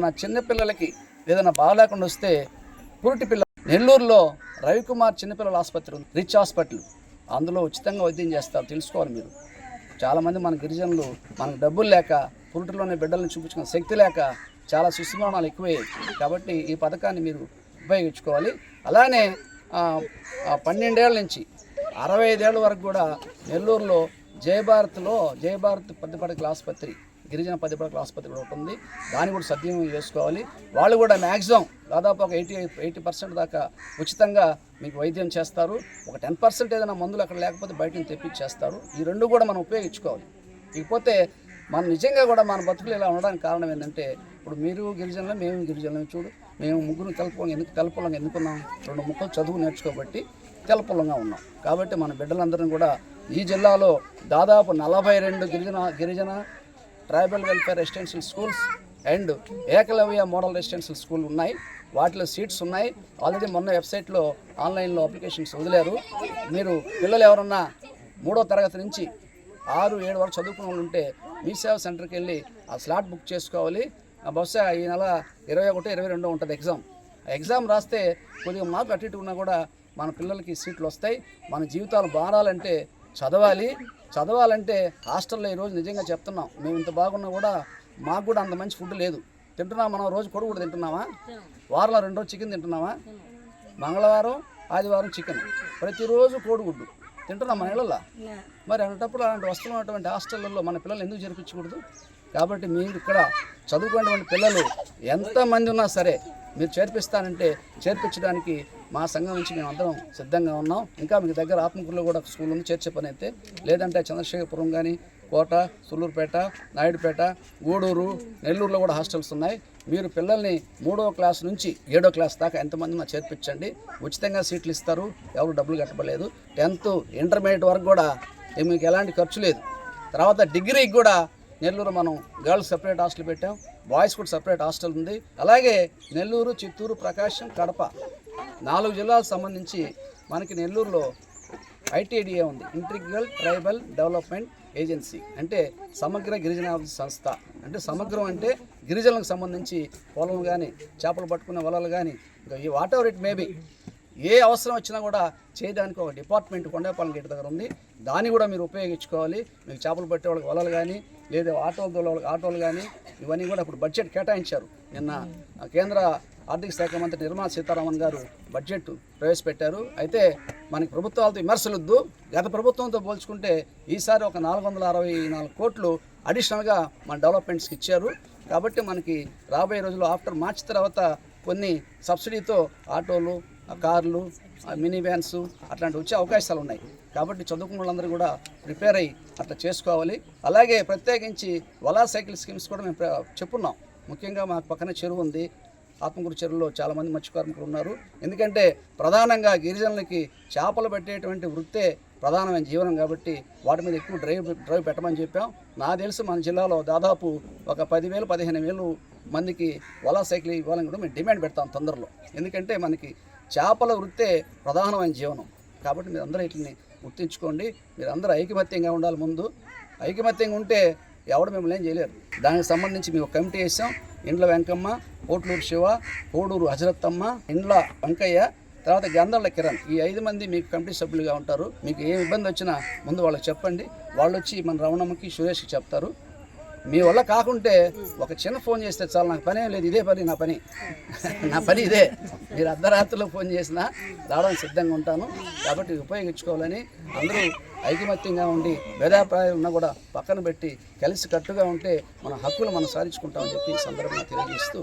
మన చిన్నపిల్లలకి ఏదైనా బాగాలేకుండా వస్తే పురుటి పిల్ల నెల్లూరులో రవికుమార్ చిన్నపిల్లల ఆసుపత్రి ఉంది రిచ్ హాస్పిటల్. అందులో ఉచితంగా వైద్యం చేస్తారు తెలుసుకోవాలి మీరు. చాలామంది మన గిరిజనులు మనకు డబ్బులు లేక పురుటిలోనే బిడ్డలను చూపించుకునే శక్తి లేక చాలా సుస్మరణాలు ఎక్కువయ్యాయి. కాబట్టి ఈ పథకాన్ని మీరు ఉపయోగించుకోవాలి. అలానే పన్నెండేళ్ళ నుంచి అరవై ఐదేళ్ళ వరకు కూడా నెల్లూరులో జయభారత్లో జయభారత్ పద్దపడకల ఆసుపత్రి గిరిజన పద్దపడకల ఆసుపత్రి కూడా ఉంటుంది. ఉంది దాన్ని కూడా సద్వినియోగం చేసుకోవాలి. వాళ్ళు కూడా మ్యాక్సిమం దాదాపు ఒక ఎయిటీ ఎయిటీ పర్సెంట్ దాకా ఉచితంగా మీకు వైద్యం చేస్తారు. ఒక టెన్ పర్సెంట్ ఏదైనా మందులు అక్కడ లేకపోతే బయట నుంచి తెప్పించేస్తారు. ఈ రెండు కూడా మనం ఉపయోగించుకోవాలి. ఇకపోతే మనం నిజంగా కూడా మన బతుకులు ఇలా ఉండడానికి కారణం ఏంటంటే ఇప్పుడు మీరు గిరిజనులు మేము గిరిజనులు చూడు మేము ముగ్గురు కలుపుకోంగా ఎందుకు కలుపులంగా ఎందుకున్నాం? రెండు ముక్కలు చదువు నేర్చుకోబట్టి కలుపులంగా ఉన్నాం. కాబట్టి మన బిడ్డలందరం కూడా ఈ జిల్లాలో దాదాపు నలభై రెండు గిరిజన గిరిజన tribal welfare residential schools and Ekalavya model residential school ఉన్నాయి. వాటిలో సీట్స్ ఉన్నాయి. ఆల్రెడీ మొన్న వెబ్సైట్లో ఆన్లైన్లో అప్లికేషన్స్ వదిలేరు. మీరు పిల్లలు ఎవరన్నా మూడో తరగతి నుంచి ఆరు ఏడు వరకు చదువుకున్న వాళ్ళు ఉంటే మీ సేవ సెంటర్కి వెళ్ళి ఆ స్లాట్ బుక్ చేసుకోవాలి. ఆ బహుశా ఈ నెల ఇరవై ఒకటి ఇరవై రెండో ఉంటుంది ఎగ్జామ్. ఆ ఎగ్జామ్ రాస్తే కొద్దిగా మార్కులు అటు ఇటు ఉన్నా కూడా మన పిల్లలకి సీట్లు వస్తాయి. మన జీవితాలు మారాలంటే చదవాలి. చదవాలంటే హాస్టల్లో ఈరోజు నిజంగా చెప్తున్నాం. మేము ఇంత బాగున్నా కూడా మాకు కూడా అంత మంచి ఫుడ్ లేదు. తింటున్నాం మనం రోజు కొడుకు కూడా తింటున్నామా? వారంలో రెండు రోజు చికెన్ తింటున్నామా? మంగళవారం ఆదివారం చికెన్. ప్రతిరోజు కోడిగుడ్డు. తింటున్నాం మన ఇళ్ళల్లో? మరి అన్నటప్పుడు అలాంటి వస్తువులు ఉన్నటువంటి హాస్టళ్ళల్లో మన పిల్లలు ఎందుకు జరిపించకూడదు కాబట్టి మీరు ఇక్కడ చదువుకునేటువంటి పిల్లలు ఎంతమంది ఉన్నా సరే మీరు చేర్పిస్తానంటే చేర్పించడానికి మా సంఘం నుంచి మేము అందరం సిద్ధంగా ఉన్నాం. ఇంకా మీకు దగ్గర ఆత్మకూరులో కూడా స్కూల్ ఉంది చేర్చే పని అయితే లేదంటే చంద్రశేఖరపురం కానీ కోట సుల్లూరుపేట నాయుడుపేట గూడూరు నెల్లూరులో కూడా హాస్టల్స్ ఉన్నాయి. మీరు పిల్లల్ని మూడో క్లాస్ నుంచి ఏడో క్లాస్ దాకా ఎంతమంది చేర్పించండి. ఉచితంగా సీట్లు ఇస్తారు. ఎవరు డబ్బులు కట్టబలేదు టెన్త్ ఇంటర్మీడియట్ వరకు కూడా మీకు ఎలాంటి ఖర్చు లేదు. తర్వాత డిగ్రీకి కూడా నెల్లూరు మనం గర్ల్స్ సపరేట్ హాస్టల్ పెట్టాం. బాయ్స్ కూడా సపరేట్ హాస్టల్ ఉంది. అలాగే నెల్లూరు చిత్తూరు ప్రకాశం కడప నాలుగు జిల్లాలకు సంబంధించి మనకి నెల్లూరులో ఐటీడీఏ ఉంది. ఇంటిగ్రల్ ట్రైబల్ డెవలప్మెంట్ ఏజెన్సీ అంటే సమగ్ర గిరిజనాభివృద్ధి సంస్థ. అంటే సమగ్రం అంటే గిరిజనులకు సంబంధించి పొలం కానీ చేపలు పట్టుకునే వలలు కానీ ఈ వాట్ ఎవర్ ఇట్ మేబీ ఏ అవసరం వచ్చినా కూడా చేయడానికి ఒక డిపార్ట్మెంట్ కొండపాలెం గేట్ దగ్గర ఉంది. దాన్ని కూడా మీరు ఉపయోగించుకోవాలి. మీకు చేపలు పట్టే వాళ్ళకి వలలు కానీ లేదా ఆటోలు తోలే వాళ్ళకి ఆటోలు కానీ ఇవన్నీ కూడా ఇప్పుడు బడ్జెట్ కేటాయించారు. నిన్న కేంద్ర ఆర్థిక శాఖ మంత్రి నిర్మలా సీతారామన్ గారు బడ్జెట్ ప్రవేశపెట్టారు. అయితే మనకి ప్రభుత్వాలతో విమర్శలొద్దు. గత ప్రభుత్వంతో పోల్చుకుంటే ఈసారి ఒక నాలుగు వందల అరవై నాలుగు కోట్లు అడిషనల్గా మన డెవలప్మెంట్స్కి ఇచ్చారు. కాబట్టి మనకి రాబోయే రోజుల్లో ఆఫ్టర్ మార్చ్ తర్వాత కొన్ని సబ్సిడీతో ఆటోలు కార్లు మినీ వ్యాన్స్ అట్లాంటి వచ్చే అవకాశాలు ఉన్నాయి. కాబట్టి చదువుకున్న వాళ్ళందరూ కూడా ప్రిపేర్ అయ్యి అట్లా చేసుకోవాలి. అలాగే ప్రత్యేకించి వలా సైకిల్ స్కీమ్స్ కూడా మేము చెప్పున్నాం. ముఖ్యంగా మాకు పక్కన చెరువు ఉంది. ఆత్మకూరు చెరువులో చాలామంది మత్స్య కార్మికులు ఉన్నారు. ఎందుకంటే ప్రధానంగా గిరిజనులకి చేపలు పెట్టేటువంటి వృత్తే ప్రధానమైన జీవనం కాబట్టి వాటి మీద ఎక్కువ డ్రైవ్ డ్రైవ్ పెట్టమని చెప్పాం. నా తెలుసు మన జిల్లాలో దాదాపు ఒక పదివేలు పదిహేను వేలు మందికి వలా సైకిల్ ఇవ్వాలని కూడా మేము డిమాండ్ పెడతాం తొందరలో. ఎందుకంటే మనకి చేపల వృత్తే ప్రధానమైన జీవనం. కాబట్టి మీరు అందరూ వీటిని గుర్తించుకోండి. మీరందరూ ఐకమత్యంగా ఉండాలి ముందు. ఐకమత్యంగా ఉంటే ఎవడు మిమ్మల్ని ఏం చేయలేరు. దానికి సంబంధించి మేము ఒక కమిటీ వేసాం. ఇండ్ల వెంకమ్మ కోట్లూరు శివ కోడూరు హజరత్తమ్మ ఇండ్ల వెంకయ్య తర్వాత గంధర్ల కిరణ్. ఈ ఐదు మంది మీకు కమిటీ సభ్యులుగా ఉంటారు. మీకు ఏ ఇబ్బంది వచ్చినా ముందు వాళ్ళకి చెప్పండి. వాళ్ళు వచ్చి మన రమణమ్మకి సురేష్కి చెప్తారు. మీ వల్ల కాకుంటే ఒక చిన్న ఫోన్ చేస్తే చాలు నాకు పని లేదు ఇదే పని నా పని. నా పని ఇదే. మీరు అర్ధరాత్రిలో ఫోన్ చేసినా రావడానికి సిద్ధంగా ఉంటాను. కాబట్టి ఉపయోగించుకోవాలని అందరూ ఐకమత్యంగా ఉండి భేదాభిప్రాయాలు ఉన్నా కూడా పక్కన పెట్టి కలిసి కట్టుగా ఉంటే మన హక్కులు మనం సాధించుకుంటామని చెప్పి ఈ సందర్భంగా తెలియజేస్తూ